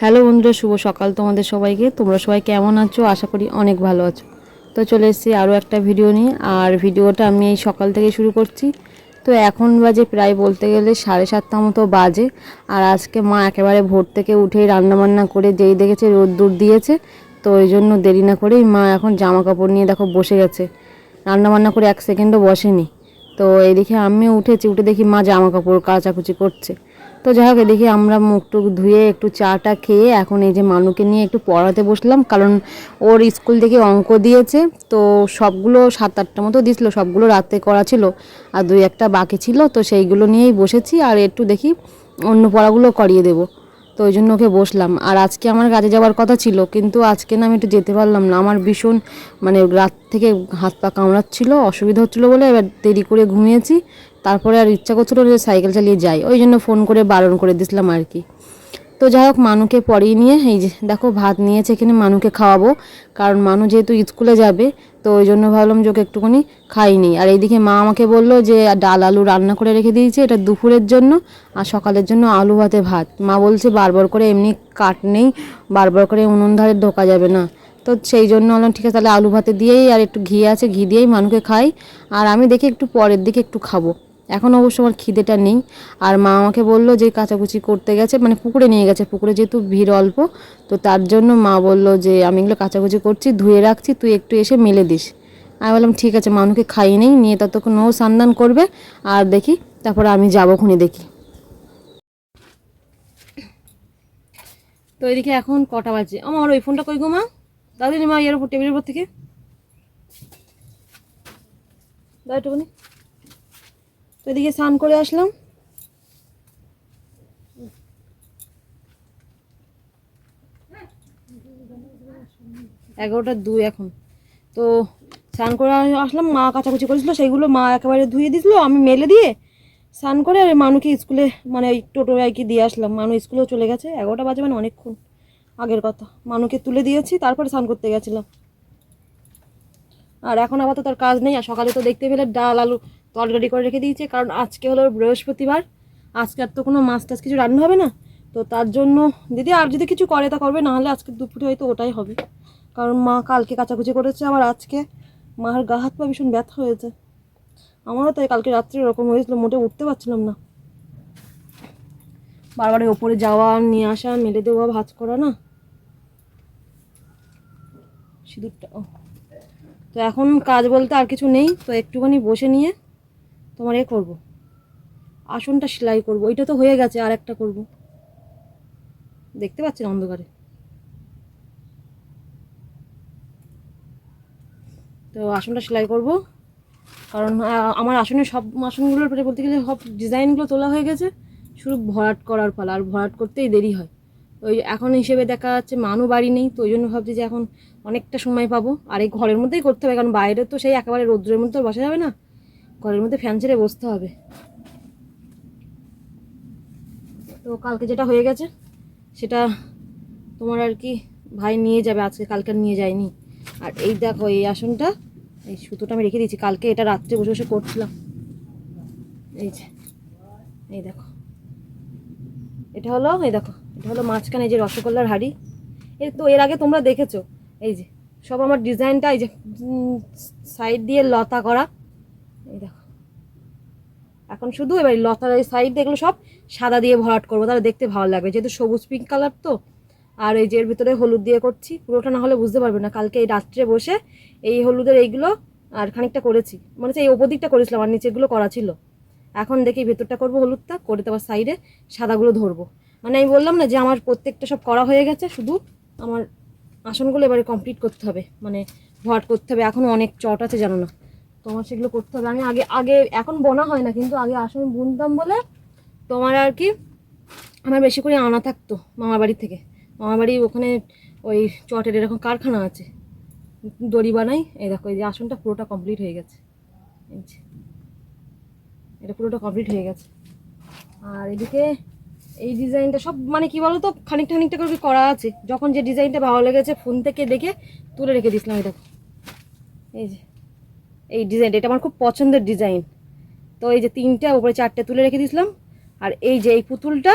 Hello বন্ধুরা, শুভ সকাল তোমাদের সবাইকে। তোমরা সবাই কেমন আছো? আশা করি অনেক ভালো আছো। তো চলে এসেছি আরও একটা ভিডিও নিয়ে। আর ভিডিওটা আমি এই সকাল থেকে শুরু করছি। তো এখন বাজে প্রায় বলতে গেলে সাড়ে সাতটা মতো বাজে। আর আজকে মা একেবারে ভোর থেকে উঠেই রান্নাবান্না করে যেই দেখেছে রোদ্দুর দিয়েছে, তো ওই জন্য দেরি না করেই মা এখন জামা কাপড় নিয়ে দেখো বসে গেছে। রান্নাবান্না করে এক সেকেন্ডও বসেনি। তো এদিকে আমি উঠেছি, উঠে দেখি মা জামা কাপড় কাচাকুচি করছে। তো যাই হোক, এদিকে আমরা মুখ টুক ধুয়ে একটু চাটা খেয়ে এখন এই যে মানুকে নিয়ে একটু পড়াতে বসলাম, কারণ ওর স্কুল থেকে অঙ্ক দিয়েছে, তো সবগুলো সাত আটটা মতো দিয়েছিল, সবগুলো রাতে করা ছিল আর দুই একটা বাকি ছিল, তো সেইগুলো নিয়েই বসেছি আর একটু দেখি অন্য পড়াগুলো করিয়ে দেবো। তো ওই জন্য ওকে বসলাম। আর আজকে আমার কাজে যাওয়ার কথা ছিল, কিন্তু আজকে না আমি একটু যেতে পারলাম না। আমার ভীষণ মানে রাত থেকে হাত পা কামড়াচ্ছিল, অসুবিধা হচ্ছিল বলে এবার দেরি করে ঘুমিয়েছি। তারপরে আর ইচ্ছা করছিল যে সাইকেল চালিয়ে যাই। ওই জন্য ফোন করে বারণ করে দিয়েছিলাম আর কি। তো যাই হোক, মানুকে পড়িয়ে নিয়ে, এই যে দেখো ভাত নিয়েছে এখানে, মানুকে খাওয়াবো। কারণ মানু যেহেতু স্কুলে যাবে, তো ওই জন্য ভাবলাম যে ওকে একটুখানি খাইনি আর এইদিকে মা আমাকে বলল যে, ডাল আলু রান্না করে রেখে দিয়েছে, এটা দুপুরের জন্য, আর সকালের জন্য আলু ভাতে ভাত। মা বলছে, বারবার করে এমনি কাট নেই, বারবার করে উনুন ধারে ঢোকা যাবে না। তো সেই জন্য বললাম, ঠিক আছে, তাহলে আলু ভাতে দিয়েই আর একটু ঘি আছে, ঘি দিয়েই মানুকে খাই। আর আমি দেখি একটু পরের দিকে একটু খাব। এখন অবশ্য আমার খিদেটা নেই। আর মা আমাকে বলল যে কাচাকুচি করতে গেছে মানে পুকুরে নিয়ে গেছে। পুকুরে যেহেতু ভিড় অল্প, তো তার জন্য মা বলল যে আমি এগুলো কাচাকুচি করছি, ধুয়ে রাখছি, তুই একটু এসে মেলে দিস। আমি বললাম, ঠিক আছে মানুকে খাইয়ে নেই, নিয়ে ততক্ষণ ও সান্দান করবে, আর দেখি, তারপরে আমি যাব খুনি দেখি। তো এদিকে এখন কটা বাজে? আমার ওই ফোনটা কই গো মা? দাদি মা এর উপর, টেবিলের উপর থেকে? দাও একটুখানি তো এদিকে স্নান করে আসলাম। এগারোটা দুই এখন। তো স্নান করে আসলাম, মা কাচাকুচি করেছিল, সেইগুলো মা একেবারে ধুয়ে দিয়েছিল আমি মেলে দিয়ে স্নান করে আর মানুকে স্কুলে মানে ওই টোটো আর কি দিয়ে আসলাম। মানু স্কুলেও চলে গেছে, এগারোটা বাজে মানে অনেকক্ষণ আগের কথা। মানুকে তুলে দিয়েছি, তারপরে স্নান করতে গেছিলাম। আর এখন আপাতত তার কাজ নেই, আর সকালে তো দেখতে পেলে ডাল, আলু তরকারি করে রেখে দিয়েছে, কারণ আজকে হলো বৃহস্পতিবার, আজকে আর তো কোনো মাছ টাছ কিছু রান্না হবে না, তো তার জন্য দিদি আর যদি কিছু করে তা করবে, নাহলে আজকে দুপুরে হয়তো ওটাই হবে। কারণ মা কালকে কাচাকুচি করেছে, আবার আজকে মার গা হাত পা ভীষণ ব্যথা হয়েছে। আমারও তাই, কালকে রাত্রে এরকম হয়েছিল, মোটে উঠতে পারছিলাম না। বারবার ওপরে যাওয়া, নিয়ে আসা, মেলে দেওয়া ভাজ করা, না? সিঁদুরটা তো এখন কাজ বলতে আর কিছু নেই, তো একটুখানি বসে নিয়ে তোমার এ করব। আসনটা সেলাই করব। ওইটা তো হয়ে গেছে, আর একটা করব। দেখতে পাচ্ছেন অন্ধকারে? তো আসনটা সেলাই করব। কারণ আমার আসনের সব আসনগুলোর পরে বলতে গেলে সব ডিজাইনগুলো তোলা হয়ে গেছে। শুধু ভরাট করার পালা আর ভরাট করতেই দেরি হয়। ওই এখন হিসেবে দেখা যাচ্ছে মানু বাড়ি নেই, তো ওই জন্য ভাবছি যে এখন অনেকটা সময় পাবো। আর এই ঘরের মধ্যেই করতে হবে, কারণ বাইরে তো সেই একেবারে রৌদ্রের মধ্যে বসা যাবে না। ঘরের মধ্যে ফ্যান ছেড়ে বসতে হবে। তো কালকে যেটা হয়ে গেছে, সেটা তোমার আর কি ভাই নিয়ে যাবে, আজকে কালকে নিয়ে যায়নি। আর এই দেখো, এই আসনটা, এই সুতোটা আমি রেখে দিয়েছি, কালকে এটা রাত্রে বসে বসে করছিলাম। এই যে, এই দেখো। এটা হলো, এই দেখো, এটা হলো মাঝখানে যে রসগোল্লার হাড়ি। এর তো এর আগে তোমরা দেখেছ, এই যে, সব আমার ডিজাইনটা, এই যে সাইড দিয়ে লতা করা। এই দেখো। এখন শুধু এবার লতার এই সাইড এগুলো সব সাদা দিয়ে ভরাট করব, তাহলে দেখতে ভালো লাগবে। যেহেতু সবুজ পিঙ্ক কালার তো, আর এই যে এর ভিতরে হলুদ দিয়ে করছি, পুরোটা না হলে বুঝতে পারবে না। কালকে এই রাত্রে বসে এই হলুদের এইগুলো আর খানিকটা করেছি। মানে এই ওপর দিকটা করেছিলাম, আর নিচেরগুলো করা ছিল। এখন দেখি ভেতরটা করব হলুদটা, করে তারপর সাইডে সাদাগুলো ধরবো। মানে আমি বললাম না যে আমার প্রত্যেকটা সব করা হয়ে গেছে, শুধু আমার আসনগুলো এবারে কমপ্লিট করতে হবে। মানে ভরাট করতে হবে। এখনও অনেক চট আছে, জানো না। তোমার সেগুলো করতে হবে। আমি আগে আগে এখন বোনা হয় না, কিন্তু আগে আসন বুনতাম বলে তোমার আর কি আমার বেশি করে আনা থাকতো মামার বাড়ি থেকে। মামার বাড়ি ওখানে ওই চটের এরকম কারখানা আছে। দড়ি বানাই, এই দেখো, এই যে আসনটা পুরোটা কমপ্লিট হয়ে গেছে। এটা পুরোটা কমপ্লিট হয়ে গেছে। আর এদিকে এই ডিজাইনটা সব মানে কি বলো তো খানিকটা খানিকটা করে করা আছে। যখন যে ডিজাইনটা ভালো লেগেছে ফোন থেকে দেখে তুলে রেখে দিয়েছিলাম, এই দেখো। এই যে। এই ডিজাইনটা এটা আমার খুব পছন্দের ডিজাইন তো এই যে তিনটে, উপরে চারটে তুলে রেখে দিয়েছিলাম। আর এই যে এই পুতুলটা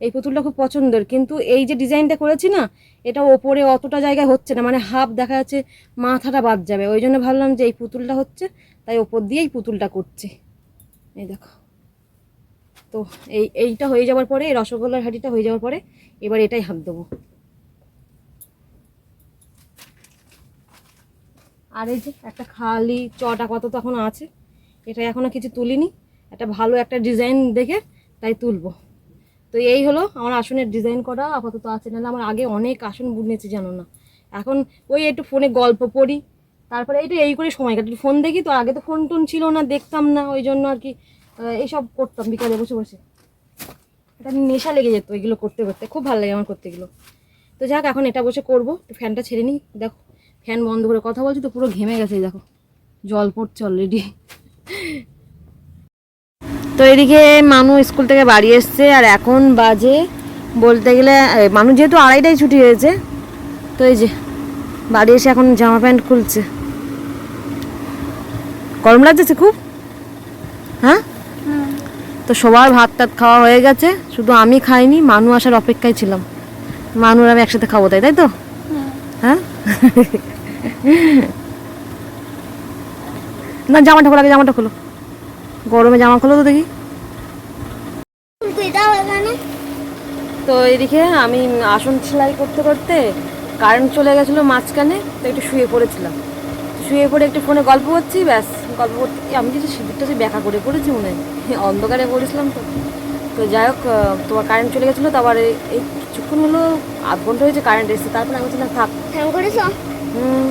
এই পুতুলটা খুব পছন্দের। কিন্তু এই যে ডিজাইনটা করেছি না, এটা ওপরে অতটা জায়গায় হচ্ছে না। মানে হাফ দেখা যাচ্ছে মাথাটা বাদ যাবে। ওই জন্য ভাবলাম যে এই পুতুলটা হচ্ছে, তাই ওপর দিয়েই পুতুলটা করছি। এই দেখো। তো এই, এইটা হয়ে যাওয়ার পরে, এই রসগোল্লার হাঁড়িটা হয়ে যাওয়ার পরে, এবার এটাই হাত দেবো। আর এই যে একটা খালি চট আপাতত এখন আছে। এটা এখনও কিছু তুলিনি। একটা ভালো একটা ডিজাইন দেখে তাই তুলবো। তো এই হলো আমার আসনের ডিজাইন করা, আপাতত আছে। নাহলে আমার আগে অনেক আসন বুনেছি, জানো না। এখন ওই একটু ফোনে গল্প পড়ি। তারপরে এইটা এই করে সময় কাটি ফোন দেখি তো আগে তো ফোন টোন ছিল না, দেখতাম না। ওই জন্য আর কি এইসব করতাম, বিকালে বসে বসে। এটা নেশা লেগে যেত এগুলো করতে করতে। খুব ভালো লাগে আমার করতে এগুলো। তো যাক, এখন এটা বসে করব। একটু ফ্যানটা ছেড়ে নিই। দেখো। ফ্যান বন্ধ করে কথা বলছি তো পুরো ঘেমে গেছে দেখো। জল পড়ছে অলরেডি তো এদিকে মানু স্কুল থেকে বাড়ি এসছে, আর এখন বাজে বলতে গেলে মানু যেহেতু আড়াইটাই ছুটি হয়েছে, তো এই যে বাড়ি এসে এখন জামা প্যান্ট খুলছে। গরম লাগছে খুব? হ্যাঁ? তো সবার ভাত টাত খাওয়া হয়ে গেছে, শুধু আমি খাইনি, মানু আসার অপেক্ষায় ছিলাম। মানু আর আমি একসাথে খাব তাই তাই তো? না জামাটা খোলো আগে জামাটা খোলো। গরমে জামা খোলো তো দেখি। তো এদিকে আমি আসন সেলাই করতে করতে কারেন্ট চলে গেছিল মাঝখানে তো একটু শুয়ে পড়েছিলাম। শুয়ে পড়ে একটু ফোনে গল্প করছি ব্যাস গল্প করতে গিয়ে আমি যদি সিঁদুরটা যে ব্যাকা করে পড়েছি মনে হয় অন্ধকারে পড়েছিলাম তো। তো যাই হোক তোমার কারেন্ট চলে গেছিল তারপর এই- এই কিছুক্ষণ হলো আধ ঘণ্টা হয়েছে কারেন্ট এসেছে। তারপরে আমি বলছিলাম থাক। ফ্যান করেছ? হুম।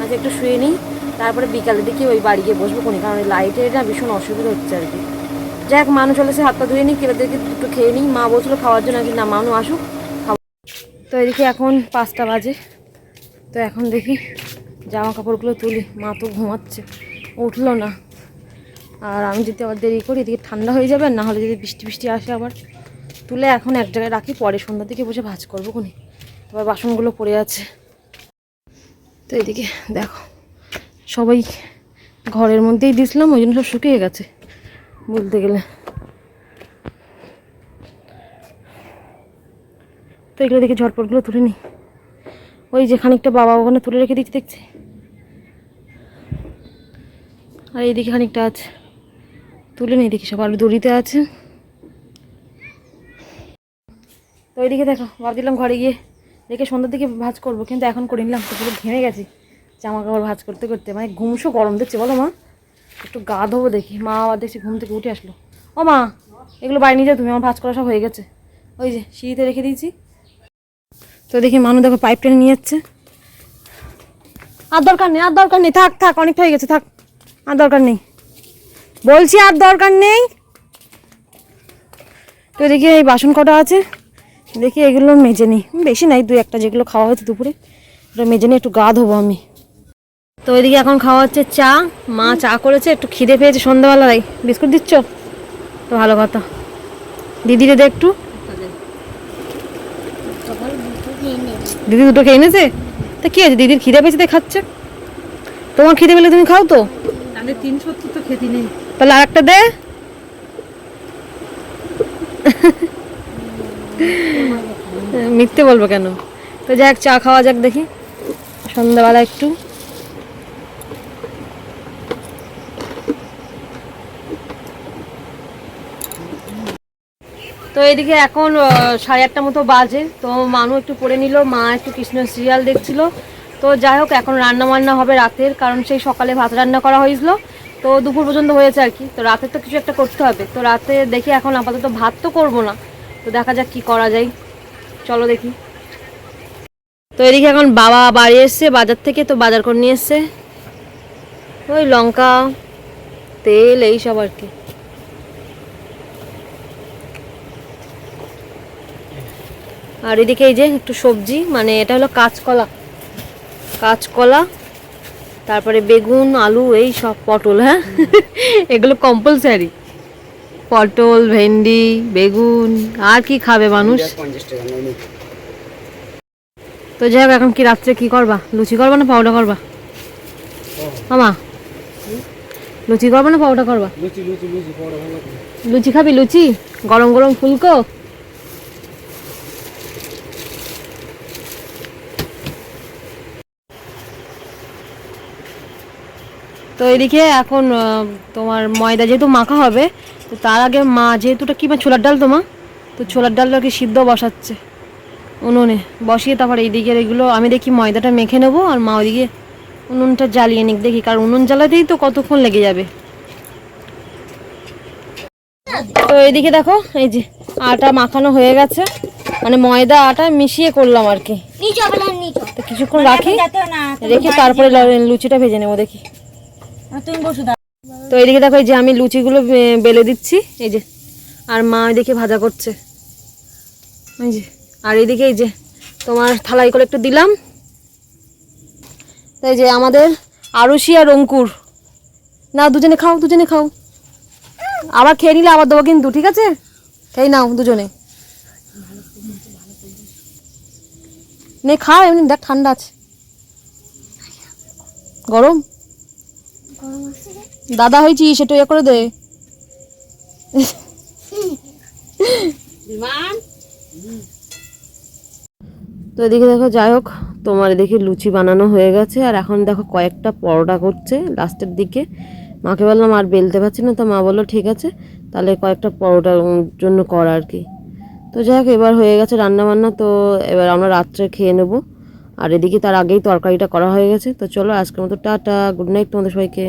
আচ্ছা একটু শুয়ে নিই। তারপরে বিকালের দিকে ওই বাড়ি গিয়ে বসবো কোনি কারণ লাইটের না ভীষণ অসুবিধা হচ্ছে আর কি। যাই হোক মানুষ চলে এসে হাত পা ধুয়ে নিই কেলে দেখে দুটো খেয়ে নিই। মা বলছিল খাওয়ার জন্য আর কি না মানু আসুক খাব। তো এদিকে এখন পাঁচটা বাজে। তো এখন দেখি জামা কাপড়গুলো তুলি। মা তো ঘুমাচ্ছে। উঠল না। আর আমি যদি আবার দেরি করি এদিকে ঠান্ডা হয়ে যাবে না হলে যদি বৃষ্টি বৃষ্টি আসে আবার। তুলে এখন এক জায়গায় রাখি, পরে সন্ধ্যার দিকে বসে ভাজ করব কোনি আবার বাসনগুলো পড়ে আছে। তো এদিকে দেখো, সবাই ঘরের মধ্যেই দিছিলাম, ওই জন্য সব শুকিয়ে গেছে, বলতে গেলে। তো এগুলো দেখে ঝটপটগুলো তুলে নিই। ওই যে খানিকটা বাবা ওখানে তুলে রেখে দিচ্ছি, দেখছি। আর এইদিকে খানিকটা আছে, তুলে নিই, দেখি সব আলু দড়িতে আছে তো ওইদিকে দেখো, ভাবছিলাম ঘরে গিয়ে রেখে সন্ধ্যার দিকে ভাজ করব, কিন্তু এখন করে নিলাম, তো পুরো ঘেমে গেছি জামা কাপড় ভাজ করতে করতে। মানে ঘুমসো গরম দেখছে, বলো মা। একটু গা ধোবো দেখি, মা আবার দেখছি ঘুম থেকে উঠে আসলো। ও মা, এগুলো বাড়ি নিয়ে যাও তুমি, আমার ভাজ করা সব হয়ে গেছে। ওই যে, সিঁড়িতে রেখে দিয়েছি। তো দেখি মানু দেখো পাইপ টেনে নিয়ে যাচ্ছে। আর দরকার নেই, আর দরকার নেই, থাক থাক, অনেকটা হয়ে গেছে, থাক, আর দরকার নেই। বলছি আর দরকার নেই। তো দেখি এই বাসন কটা আছে। দেখি এগুলো মেজে নিই বেশি নাই দু একটা যেগুলো খাওয়া হয়েছে দুপুরে। ওটা মেজে নিয়ে একটু গা ধোবো আমি। তো ওইদিকে এখন খাওয়া হচ্ছে চা। মা চা করেছে একটু খিদে পেয়েছে সন্ধ্যাবেলায়। বিস্কুট দিচ্ছ? তো ভালো কথা। দিদিরে দে একটু। দিদি দুটো খেয়ে নিয়েছে তা কি আছে দিদির খিদে পেয়েছে তাই খাচ্ছে? তোমার খিদে পেলে তুমি খাও তো। আমি তিন সত্তর তো খেতে নেই। তাহলে আর একটা দে। মিথ্যে বলব কেন? তো যাক, চা খাওয়া যাক দেখি। সন্ধ্যাবেলা একটু। তো এদিকে এখন সাড়ে আটটা মতো বাজে। তো মানু একটু পড়ে নিল, মা একটু কৃষ্ণ সিরিয়াল দেখছিল। তো যাই হোক, এখন রান্না বান্না হবে রাতের, কারণ সেই সকালে ভাত রান্না করা হয়েছিল। তো দুপুর পর্যন্ত হয়েছে আর কি। তো রাতে তো কিছু একটা করতে হবে। তো রাতে দেখি এখন আপাতত ভাত তো করব না। তো দেখা যাক কি করা যায়। চলো দেখি। তো এদিকে এখন বাবা বাড়ি এসছে, বাজার থেকে তো বাজার করে নিয়ে এসছে। ওই লঙ্কা, তেল, এই সব আর কি। আর এদিকে এই যে একটু সবজি মানে এটা হলো কাঁচকলা। কাঁচকলা, তারপরে বেগুন, আলু, এই সব পটল হ্যাঁ? এগুলো কম্পালসারি পটল ভেন্ডি বেগুন আর কি খাবে মানুষ? তো যাই হোক এখন কি রাত্রে কি করবা? লুচি করবা না পাউডার করবা? আমা লুচি করবা না পাউডার করবা? লুচি খাবি লুচি? গরম গরম ফুলকো? তো এদিকে এখন তোমার ময়দা যেহেতু মাখা হবে তো তার আগে মা যেহেতু ওটা কি মা ছোলার ডাল তো মা? তো ছোলার ডালটাকে সিদ্ধ বসাচ্ছে উনুনে। বসিয়ে তারপর এইদিকে এগুলো আমি দেখি ময়দাটা মেখে নেব আর মা ওইদিকে উনুনটা জ্বালিয়ে নিক দেখি কারণ উনুন জ্বালাতেই তো কতক্ষণ লেগে যাবে। তো এইদিকে দেখো এই যে আটা মাখানো হয়ে গেছে। মানে ময়দা আটা মিশিয়ে করলাম আর কি। কিছুক্ষণ রাখি রেখে তারপরে লুচিটা ভেজে নেব দেখি। তো এইদিকে দেখো এই যে আমি লুচিগুলো বেলে দিচ্ছি। এই যে, আর মা ওইদিকে ভাজা করছে। এই যে, আর এইদিকে এই যে, তোমার থালাই করে একটু দিলাম। তো এই যে আমাদের আরুষি আর অঙ্কুর। না দুজনে খাও দুজনে খাও। আবার খেয়ে নিলে আবার দেবো কিন্তু, ঠিক আছে? খেয়ে নাও দুজনে। নে খাও এমনি দেখ, ঠান্ডা আছে। গরম? দাদা হয়েছি সেটা ইয়ে করে দে। তো এদিকে দেখো যাই হোক তোমার এদিকে লুচি বানানো হয়ে গেছে আর এখন দেখো কয়েকটা পরোটা করছে লাস্টের দিকে। মাকে বললাম আর বেলতে পারছি না। তো মা বলল ঠিক আছে তাহলে কয়েকটা পরোটার জন্য কর আর কি। তো যাই হোক এবার হয়ে গেছে রান্না বান্না তো এবার আমরা রাত্রে খেয়ে নেব। আর এদিকে তার আগেই তরকারিটা করা হয়ে গেছে। তো চলো আজকের মতো টাটা গুড নাইট তোমাদের সবাইকে।